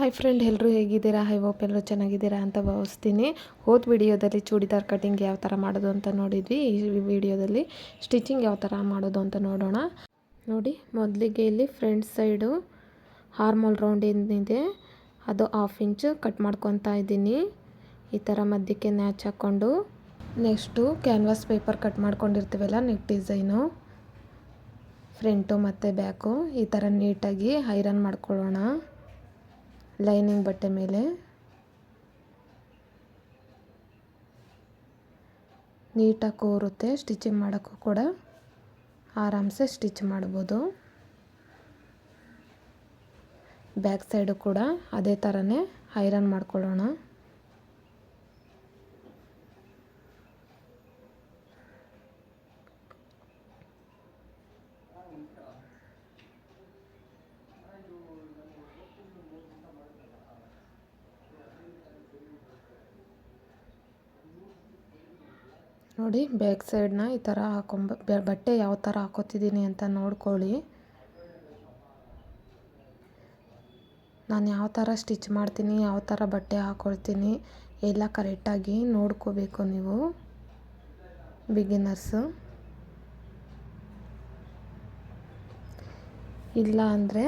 Hi friend ಎಲ್ಲರೂ ಹೇಗಿದ್ದೀರಾ? High hope ಎಲ್ಲರೂ ಚೆನ್ನಾಗಿದ್ದೀರಾ ಅಂತ ಭಾವಿಸ್ತೀನಿ. ಹೋದ ವಿಡಿಯೋದಲ್ಲಿ ಚೂಡಿದಾರ್ ಕಟಿಂಗ್ ಯಾವ ಥರ ಮಾಡೋದು ಅಂತ ನೋಡಿದ್ವಿ. ಈ ವಿಡಿಯೋದಲ್ಲಿ ಸ್ಟಿಚಿಂಗ್ ಯಾವ ಥರ ಮಾಡೋದು ಅಂತ ನೋಡೋಣ. ನೋಡಿ, ಮೊದಲಿಗೆ ಇಲ್ಲಿ ಫ್ರಂಟ್ ಸೈಡು ಹಾರ್ಮೋಲ್ ರೌಂಡ್ ಏನಿದೆ, ಅದು ಹಾಫ್ ಇಂಚು ಕಟ್ ಮಾಡ್ಕೊತಾ ಇದ್ದೀನಿ. ಈ ಥರ ಮಧ್ಯಕ್ಕೆ ನ್ಯಾಚ್ ಹಾಕ್ಕೊಂಡು ನೆಕ್ಸ್ಟು ಕ್ಯಾನ್ವಾಸ್ ಪೇಪರ್ ಕಟ್ ಮಾಡ್ಕೊಂಡಿರ್ತೀವಲ್ಲ ನೆಕ್ ಡಿಸೈನು ಫ್ರಂಟು ಮತ್ತು ಬ್ಯಾಕು ಈ ಥರ ನೀಟಾಗಿ ಐರನ್ ಮಾಡ್ಕೊಳ್ಳೋಣ. ಲೈನಿಂಗ್ ಬಟ್ಟೆ ಮೇಲೆ. ನೀಟಾಗಿ ಕೂರುತ್ತೆ ಸ್ಟಿಚಿಂಗ್ ಮಾಡೋಕ್ಕೂ ಕೂಡ. ಆರಾಮ್ಸೆ ಸ್ಟಿಚ್ ಮಾಡ್ಬೋದು. ಬ್ಯಾಕ್ ಸೈಡು ಕೂಡ ಅದೇ ಥರನೇ ಐರನ್ ಮಾಡ್ಕೊಳ್ಳೋಣ. ನೋಡಿ, ಬ್ಯಾಕ್ ಸೈಡ್ನ ಈ ಥರ ಹಾಕೊಂಬ ಬಟ್ಟೆ ಯಾವ ಥರ ಹಾಕೋತಿದ್ದೀನಿ ಅಂತ ನೋಡ್ಕೊಳ್ಳಿ. ನಾನು ಯಾವ ಥರ ಸ್ಟಿಚ್ ಮಾಡ್ತೀನಿ, ಯಾವ ಥರ ಬಟ್ಟೆ ಹಾಕೊಳ್ತೀನಿ ಎಲ್ಲ ಕರೆಕ್ಟಾಗಿ ನೋಡ್ಕೋಬೇಕು ನೀವು. ಬಿಗಿನರ್ಸು. ಇಲ್ಲ ಅಂದರೆ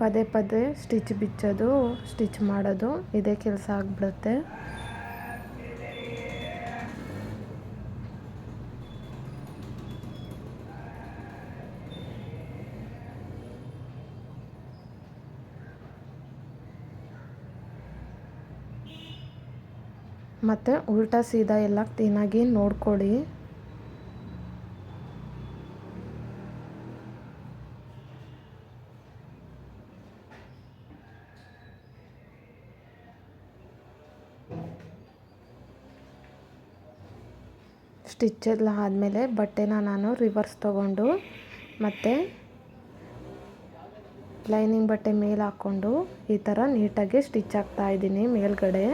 ಪದೇ ಪದೇ ಸ್ಟಿಚ್ ಬಿಚ್ಚೋದು, ಸ್ಟಿಚ್ ಮಾಡೋದು ಇದೇ ಕೆಲಸ ಆಗಿಬಿಡುತ್ತೆ. ಮತ್ತು ಉಲ್ಟಾ ಸೀದಾ ಎಲ್ಲ ಕ್ಲೀನಾಗಿ ನೋಡ್ಕೊಳ್ಳಿ ಸ್ಟಿಚ್ ಎಲ್ಲ ಆದಮೇಲೆ ಬಟ್ಟೆನ ನಾನು ರಿವರ್ಸ್ ತಗೊಂಡು ಮತ್ತು ಲೈನಿಂಗ್ ಬಟ್ಟೆ ಮೇಲೆ ಹಾಕ್ಕೊಂಡು ಈ ಥರ ನೀಟಾಗಿ ಸ್ಟಿಚ್ ಇದ್ದೀನಿ ಮೇಲ್ಗಡೆ.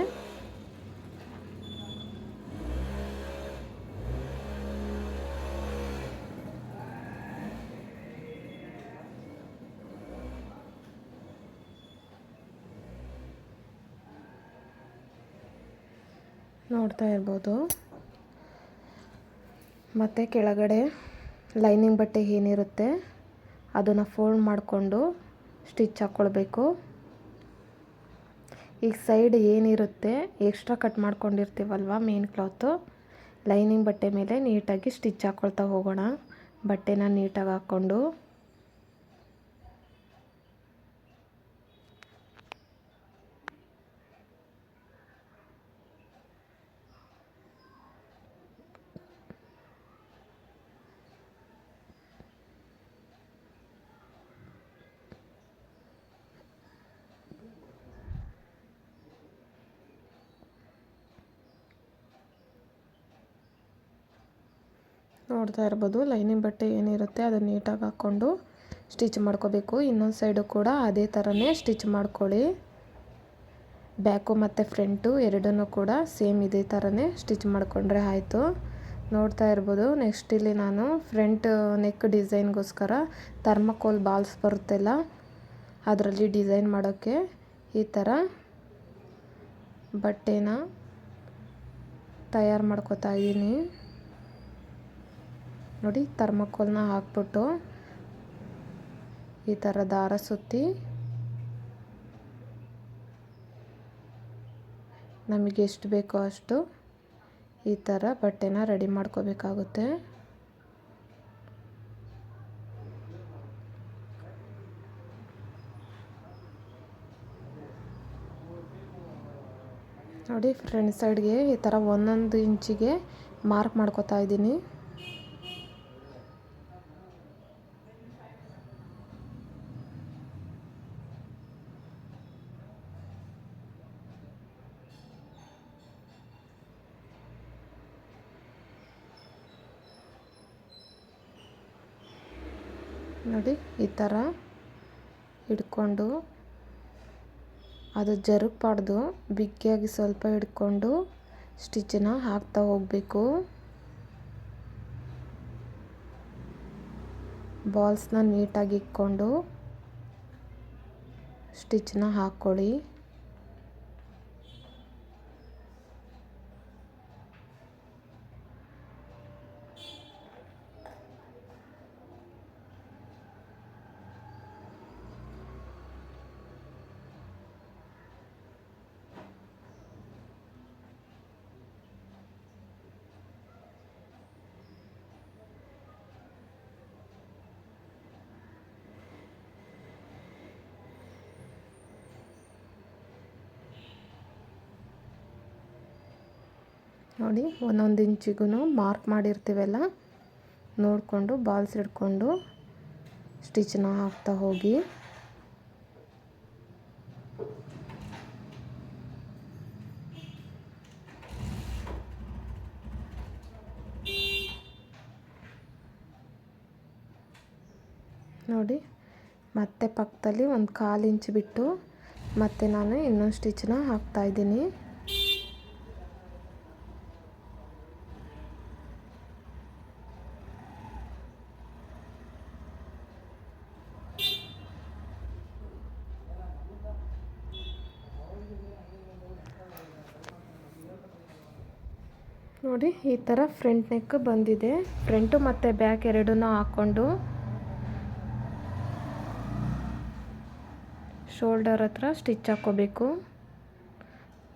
ನೋಡ್ತಾ ಇರ್ಬೋದು. ಮತ್ತು ಕೆಳಗಡೆ ಲೈನಿಂಗ್ ಬಟ್ಟೆ ಏನಿರುತ್ತೆ, ಅದನ್ನು ಫೋಲ್ಡ್ ಮಾಡಿಕೊಂಡು ಸ್ಟಿಚ್ ಹಾಕ್ಕೊಳ್ಬೇಕು ಈಗ ಸೈಡ್ ಏನಿರುತ್ತೆ ಎಕ್ಸ್ಟ್ರಾ ಕಟ್ ಮಾಡ್ಕೊಂಡಿರ್ತೀವಲ್ವ ಮೇನ್ ಕ್ಲಾತು ಲೈನಿಂಗ್ ಬಟ್ಟೆ ಮೇಲೆ ನೀಟಾಗಿ ಸ್ಟಿಚ್ ಹಾಕ್ಕೊಳ್ತಾ ಹೋಗೋಣ. ಬಟ್ಟೆನ ನೀಟಾಗಿ ಹಾಕ್ಕೊಂಡು. ನೋಡ್ತಾ ಇರ್ಬೋದು. ಲೈನಿಂಗ್ ಬಟ್ಟೆ ಏನಿರುತ್ತೆ ಅದನ್ನು ನೀಟಾಗಿ ಹಾಕ್ಕೊಂಡು ಸ್ಟಿಚ್ ಮಾಡ್ಕೋಬೇಕು. ಇನ್ನೊಂದು ಸೈಡು ಕೂಡ ಅದೇ ಥರನೇ ಸ್ಟಿಚ್ ಮಾಡ್ಕೊಳ್ಳಿ. ಬ್ಯಾಕು ಮತ್ತು ಫ್ರಂಟು ಎರಡನ್ನೂ ಕೂಡ ಸೇಮ್ ಇದೇ ಥರನೇ ಸ್ಟಿಚ್ ಮಾಡಿಕೊಂಡ್ರೆ ಆಯಿತು. ನೋಡ್ತಾ ಇರ್ಬೋದು. ನೆಕ್ಸ್ಟ್ ಇಲ್ಲಿ ನಾನು ಫ್ರಂಟ್ ನೆಕ್ ಡಿಸೈನ್ಗೋಸ್ಕರ ಥರ್ಮಕೋಲ್ ಬಾಲ್ಸ್ ಬರುತ್ತೆಲ್ಲ, ಅದರಲ್ಲಿ ಡಿಸೈನ್ ಮಾಡೋಕ್ಕೆ ಈ ಥರ ಬಟ್ಟೆನ ತಯಾರು ಮಾಡ್ಕೋತಾ ಇದ್ದೀನಿ. ನೋಡಿ, ಥರ್ಮಕೋಲ್ನ ಹಾಕ್ಬಿಟ್ಟು ಈ ಥರ ದಾರ ಸುತ್ತಿ ನಮಗೆ ಎಷ್ಟು ಬೇಕೋ ಅಷ್ಟು ಈ ಥರ ಬಟ್ಟೆನ ರೆಡಿ ಮಾಡ್ಕೋಬೇಕಾಗುತ್ತೆ. ನೋಡಿ ಫ್ರಂಟ್ ಸೈಡ್ಗೆ ಈ ಥರ ಒಂದೊಂದು ಇಂಚಿಗೆ ಮಾರ್ಕ್ ಮಾಡ್ಕೋತಾ ಇದ್ದೀನಿ. ನೋಡಿ, ಈ ಥರ ಹಿಡ್ಕೊಂಡು, ಅದು ಜರುಗಬಾರ್ದು. ಬಿಗಿಯಾಗಿ ಸ್ವಲ್ಪ ಹಿಡ್ಕೊಂಡು ಸ್ಟಿಚ್ಚನ್ನ ಹಾಕ್ತಾ ಹೋಗಬೇಕು. ಬಾಲ್ಸ್ನ ನೀಟಾಗಿ ಇಟ್ಕೊಂಡು ಸ್ಟಿಚ್ನ ಹಾಕ್ಕೊಳ್ಳಿ ನೋಡಿ, ಒಂದೊಂದು ಇಂಚಿಗೂ ಮಾರ್ಕ್ ಮಾಡಿರ್ತೀವಲ್ಲ? ನೋಡಿಕೊಂಡು ಬಾಲ್ಸ್ ಹಿಡ್ಕೊಂಡು ಸ್ಟಿಚ್ನ ಹಾಕ್ತಾ ಹೋಗಿ. ನೋಡಿ, ಮತ್ತೆ ಪಕ್ಕದಲ್ಲಿ ಒಂದು ಕಾಲು ಇಂಚು ಬಿಟ್ಟು ಮತ್ತೆ ನಾನು ಇನ್ನೊಂದು ಸ್ಟಿಚ್ನ ಹಾಕ್ತಾಯಿದ್ದೀನಿ ನೋಡಿ, ಈ ಥರ ಫ್ರಂಟ್ ನೆಕ್ ಬಂದಿದೆ. ಫ್ರಂಟು ಮತ್ತು ಬ್ಯಾಕ್ ಎರಡೂ ಹಾಕ್ಕೊಂಡು ಶೋಲ್ಡರ್ ಹತ್ರ ಸ್ಟಿಚ್ ಹಾಕ್ಕೋಬೇಕು.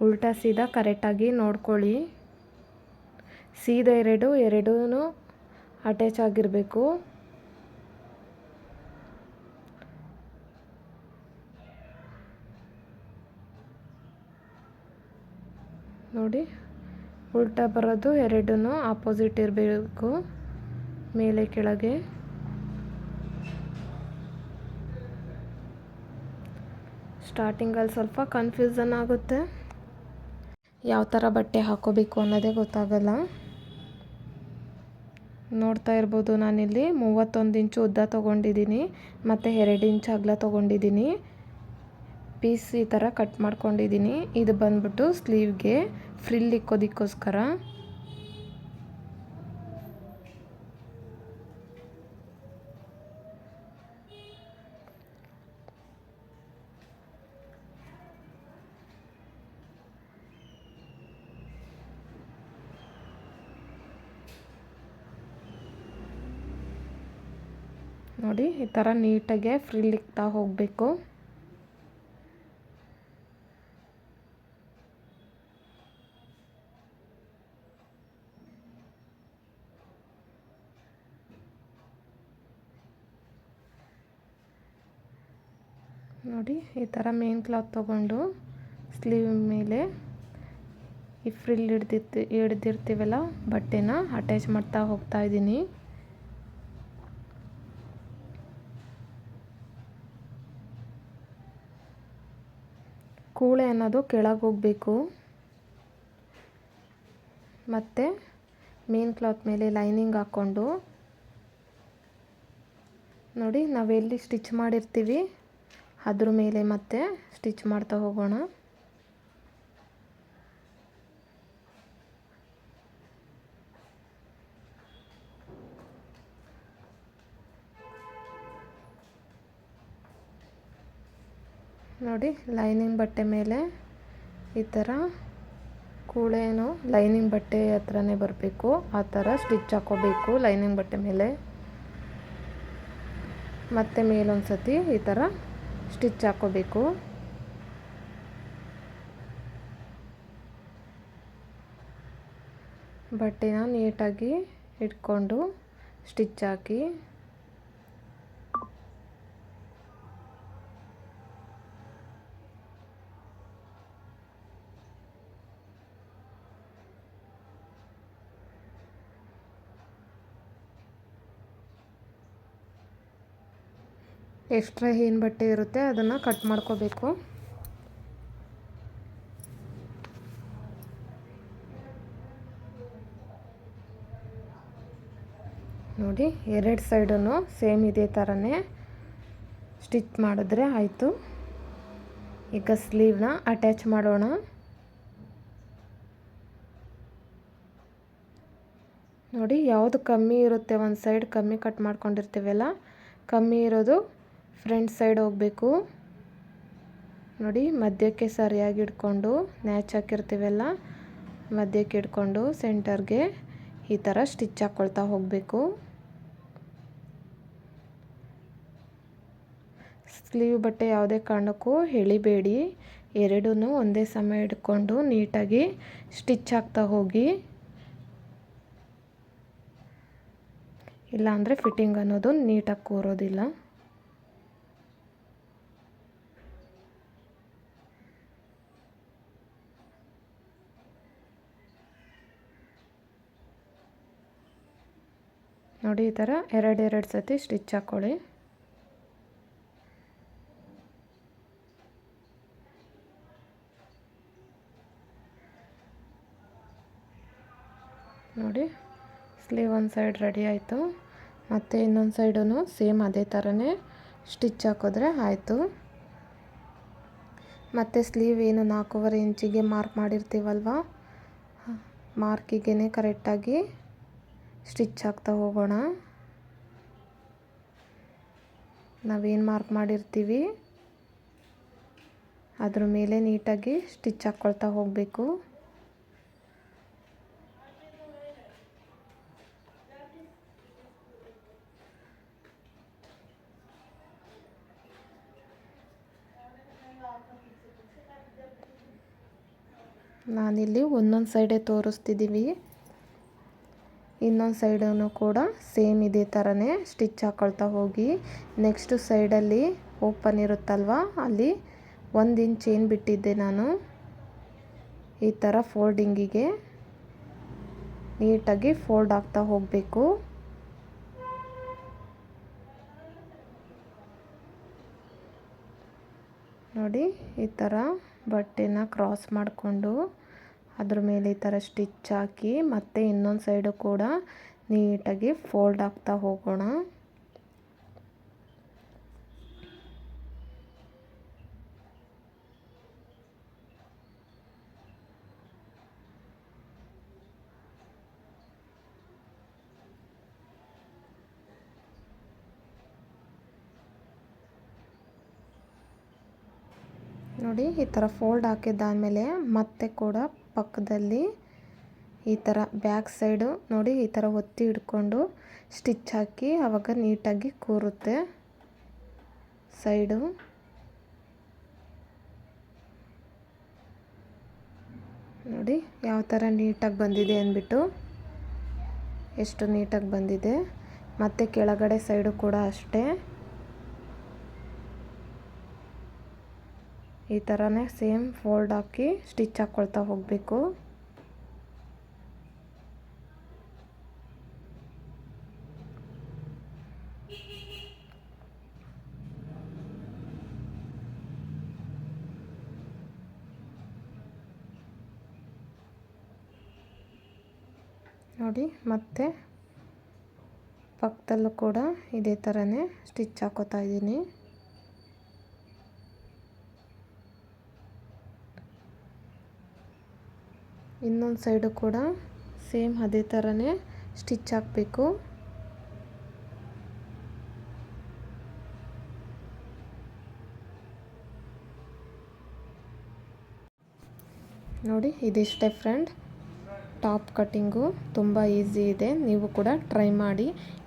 ಉಲ್ಟಾ ಸೀದಾ ಕರೆಕ್ಟಾಗಿ ನೋಡ್ಕೊಳ್ಳಿ. ಸೀದಾ ಎರಡು ಎರಡೂ ಅಟ್ಯಾಚ್ ಆಗಿರಬೇಕು. ನೋಡಿ ಉಲ್ಟಾ ಬರೋದು ಎರಡೂ ಆಪೋಸಿಟ್ ಇರಬೇಕು, ಮೇಲೆ ಕೆಳಗೆ. ಸ್ಟಾರ್ಟಿಂಗಲ್ಲಿ ಸ್ವಲ್ಪ ಕನ್ಫ್ಯೂಸನ್ ಆಗುತ್ತೆ. ಯಾವ ಥರ ಬಟ್ಟೆ ಹಾಕೋಬೇಕು ಅನ್ನೋದೇ ಗೊತ್ತಾಗಲ್ಲ. ನೋಡ್ತಾ ಇರ್ಬೋದು ನಾನಿಲ್ಲಿ, ಮೂವತ್ತೊಂದು ಇಂಚು ಉದ್ದ ತೊಗೊಂಡಿದ್ದೀನಿ, ಮತ್ತು ಎರಡು ಇಂಚು ಅಗಲ ತೊಗೊಂಡಿದ್ದೀನಿ. ಪೀಸ್ ಈ ಥರ ಕಟ್ ಮಾಡ್ಕೊಂಡಿದ್ದೀನಿ. ಇದು ಬಂದ್ಬಿಟ್ಟು ಸ್ಲೀವ್ಗೆ ಫ್ರಿಲ್ ಇಕ್ಕೋದಕ್ಕೋಸ್ಕರ. ನೋಡಿ ಈ ಥರ ನೀಟಾಗೆ ಫ್ರಿಲ್ ಇಕ್ತಾ ಹೋಗಬೇಕು. ನೋಡಿ, ಈ ಥರ ಮೇನ್ ಕ್ಲಾತ್ ತೊಗೊಂಡು ಸ್ಲೀವ್ ಮೇಲೆ ಈ ಫ್ರಿಲ್ ಹಿಡ್ದಿತ್ತು ಹಿಡ್ದಿರ್ತೀವಲ್ಲ, ಬಟ್ಟೆನ ಅಟ್ಯಾಚ್ ಮಾಡ್ತಾ ಹೋಗ್ತಾ ಇದ್ದೀನಿ. ಕೂಳೆ ಅನ್ನೋದು ಕೆಳಗೆ ಹೋಗಬೇಕು. ಮತ್ತು ಮೇನ್ ಕ್ಲಾತ್ ಮೇಲೆ ಲೈನಿಂಗ್ ಹಾಕ್ಕೊಂಡು ನೋಡಿ ನಾವೆಲ್ಲಿ ಸ್ಟಿಚ್ ಮಾಡಿರ್ತೀವಿ. ಅದ್ರ ಮೇಲೆ ಮತ್ತೆ ಸ್ಟಿಚ್ ಮಾಡ್ತಾ ಹೋಗೋಣ. ನೋಡಿ ಲೈನಿಂಗ್ ಬಟ್ಟೆ ಮೇಲೆ ಈ ಥರ ಕೂಳೇನು ಲೈನಿಂಗ್ ಬಟ್ಟೆ ಹತ್ರನೇ ಬರಬೇಕು. ಆ ಥರ ಸ್ಟಿಚ್ ಹಾಕೋಬೇಕು ಲೈನಿಂಗ್ ಬಟ್ಟೆ ಮೇಲೆ. ಮತ್ತೆ ಮೇಲೊಂದು ಸತಿ ಈ ಥರ ಸ್ಟಿಚ್ ಹಾಕೋಬೇಕು. ಬಟ್ಟೆನ ನೀಟಾಗಿ ಇಟ್ಕೊಂಡು ಸ್ಟಿಚ್ ಹಾಕಿ ಎಕ್ಸ್ಟ್ರಾ ಏನು ಬಟ್ಟೆ ಇರುತ್ತೆ, ಅದನ್ನು ಕಟ್ ಮಾಡ್ಕೋಬೇಕು. ನೋಡಿ, ಎರಡು ಸೈಡನ್ನು ಸೇಮ್ ಇದೇ ಥರನೇ ಸ್ಟಿಚ್ ಮಾಡಿದ್ರೆ ಆಯಿತು. ಈಗ ಸ್ಲೀವ್ನ ಅಟ್ಯಾಚ್ ಮಾಡೋಣ. ನೋಡಿ, ಯಾವುದು ಕಮ್ಮಿ ಇರುತ್ತೆ, ಒಂದು ಸೈಡ್ ಕಮ್ಮಿ ಕಟ್ ಮಾಡ್ಕೊಂಡಿರ್ತೀವಲ್ಲ, ಕಮ್ಮಿ ಇರೋದು ಫ್ರಂಟ್ ಸೈಡ್ ಹೋಗಬೇಕು. ನೋಡಿ, ಮಧ್ಯಕ್ಕೆ ಸರಿಯಾಗಿ ಇಟ್ಕೊಂಡು ನ್ಯಾಚ್ ಹಾಕಿರ್ತೀವಲ್ಲ, ಮಧ್ಯಕ್ಕೆ ಇಟ್ಕೊಂಡು ಸೆಂಟರ್ಗೆ ಈ ಥರ ಸ್ಟಿಚ್ ಹಾಕ್ಕೊಳ್ತಾ ಹೋಗಬೇಕು. ಸ್ಲೀವ್ ಬಟ್ಟೆ ಯಾವುದೇ ಕಾರಣಕ್ಕೂ ಎಳಿಬೇಡಿ. ಎರಡೂ ಒಂದೇ ಸಮಯ ಇಟ್ಕೊಂಡು ನೀಟಾಗಿ ಸ್ಟಿಚ್ ಹಾಕ್ತಾ ಹೋಗಿ. ಇಲ್ಲಾಂದರೆ ಫಿಟ್ಟಿಂಗ್ ಅನ್ನೋದು ನೀಟಾಗಿ ಕೂರೋದಿಲ್ಲ. ನೋಡಿ ಈ ಥರ ಎರಡೆರಡು ಸತಿ ಸ್ಟಿಚ್ ಹಾಕ್ಕೊಳ್ಳಿ. ನೋಡಿ, ಸ್ಲೀವ್ ಒಂದು ಸೈಡ್ ರೆಡಿ ಆಯಿತು. ಮತ್ತು ಇನ್ನೊಂದು ಸೈಡೂ ಸೇಮ್ ಅದೇ ಥರನೇ ಸ್ಟಿಚ್ ಹಾಕಿದ್ರೆ ಆಯಿತು. ಮತ್ತು ಸ್ಲೀವ್ ಏನು ನಾಲ್ಕೂವರೆ ಇಂಚಿಗೆ ಮಾರ್ಕ್ ಮಾಡಿರ್ತೀವಲ್ವ? ಮಾರ್ಕಿಗೆ ಕರೆಕ್ಟಾಗಿ ಸ್ಟಿಚ್ ಹಾಕ್ತಾ ಹೋಗೋಣ. ನಾವೇನು ಮಾರ್ಕ್ ಮಾಡಿರ್ತೀವಿ? ಅದ್ರ ಮೇಲೆ ನೀಟಾಗಿ ಸ್ಟಿಚ್ ಹಾಕ್ಕೊಳ್ತಾ ಹೋಗಬೇಕು. ನಾನಿಲ್ಲಿ ಒಂದೊಂದು ಸೈಡೇ ತೋರಿಸ್ತಿದ್ದೀವಿ. ಇನ್ನೊಂದು ಸೈಡನ್ನು ಕೂಡ ಸೇಮ್ ಇದೇ ಥರನೇ ಸ್ಟಿಚ್ ಹಾಕ್ಕೊಳ್ತಾ ಹೋಗಿ. ನೆಕ್ಸ್ಟ್ ಸೈಡಲ್ಲಿ ಓಪನ್ ಇರುತ್ತಲ್ವ? ಅಲ್ಲಿ ಒಂದು ಇಂಚ್ ಏನು ಬಿಟ್ಟಿದ್ದೆ ನಾನು? ಈ ಥರ ಫೋಲ್ಡಿಂಗಿಗೆ ನೀಟಾಗಿ ಫೋಲ್ಡ್ ಆಗ್ತಾ ಹೋಗಬೇಕು. ನೋಡಿ, ಈ ಥರ ಬಟ್ಟೆನ ಕ್ರಾಸ್ ಮಾಡಿಕೊಂಡು ಅದ್ರ ಮೇಲೆ ಈ ಥರ ಸ್ಟಿಚ್ ಹಾಕಿ ಮತ್ತೆ ಇನ್ನೊಂದು ಸೈಡು ಕೂಡ ನೀಟಾಗಿ ಫೋಲ್ಡ್ ಆಗ್ತಾ ಹೋಗೋಣ. ನೋಡಿ ಈ ಥರ ಫೋಲ್ಡ್ ಹಾಕಿದ್ದಾದಮೇಲೆ ಮತ್ತೆ ಕೂಡ ಪಕ್ಕದಲ್ಲಿ ಈ ಥರ ಬ್ಯಾಕ್ ಸೈಡು ನೋಡಿ ಈ ಥರ ಒತ್ತಿ ಹಿಡ್ಕೊಂಡು ಸ್ಟಿಚ್ ಹಾಕಿ ಆವಾಗ ನೀಟಾಗಿ ಕೂರುತ್ತೆ ಸೈಡು. ನೋಡಿ ಯಾವ ಥರ ನೀಟಾಗಿ ಬಂದಿದೆ ಅಂದ್ಬಿಟ್ಟು ಎಷ್ಟು ನೀಟಾಗಿ ಬಂದಿದೆ. ಮತ್ತು ಕೆಳಗಡೆ ಸೈಡು ಕೂಡ ಅಷ್ಟೇ. ಈ ಥರನೇ ಸೇಮ್ ಫೋಲ್ಡ್ ಹಾಕಿ ಸ್ಟಿಚ್ ಹಾಕ್ಕೊಳ್ತಾ ಹೋಗಬೇಕು. ನೋಡಿ, ಮತ್ತೆ ಪಕ್ಕದಲ್ಲೂ ಕೂಡ ಇದೇ ಥರನೇ ಸ್ಟಿಚ್ ಹಾಕೋತಾ ಇದ್ದೀನಿ. ಇನ್ನೊಂದು ಸೈಡು ಕೂಡ ಸೇಮ್ ಅದೇ ಥರನೇ ಸ್ಟಿಚ್ ಹಾಕಬೇಕು. ನೋಡಿ, ಇದಿಷ್ಟೇ ಫ್ರೆಂಡ್ ಟಾಪ್ ಕಟ್ಟಿಂಗು ತುಂಬ ಈಸಿ ಇದೆ. ನೀವು ಕೂಡ ಟ್ರೈ ಮಾಡಿ.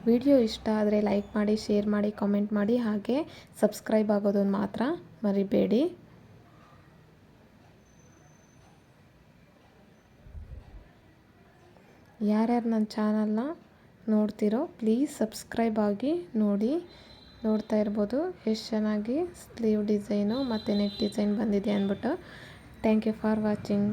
ವಿಡಿಯೋ ಇಷ್ಟ ಆದರೆ ಲೈಕ್ ಮಾಡಿ, ಶೇರ್ ಮಾಡಿ, ಕಾಮೆಂಟ್ ಮಾಡಿ. ಹಾಗೆ ಸಬ್ಸ್ಕ್ರೈಬ್ ಆಗೋದನ್ನು ಮಾತ್ರ ಮರಿಬೇಡಿ. ಯಾರ್ಯಾರು ನನ್ನ ಚಾನಲ್ನ ನೋಡ್ತಿರೋ ಪ್ಲೀಸ್ ಸಬ್ಸ್ಕ್ರೈಬ್ ಆಗಿ ನೋಡಿ. ನೋಡ್ತಾ ಇರ್ಬೋದು ಎಷ್ಟು ಚೆನ್ನಾಗಿ ಸ್ಲೀವ್ ಡಿಸೈನು ಮತ್ತು ನೆಕ್ ಡಿಸೈನ್ ಬಂದಿದೆ ಅಂದ್ಬಿಟ್ಟು. Thank you for watching.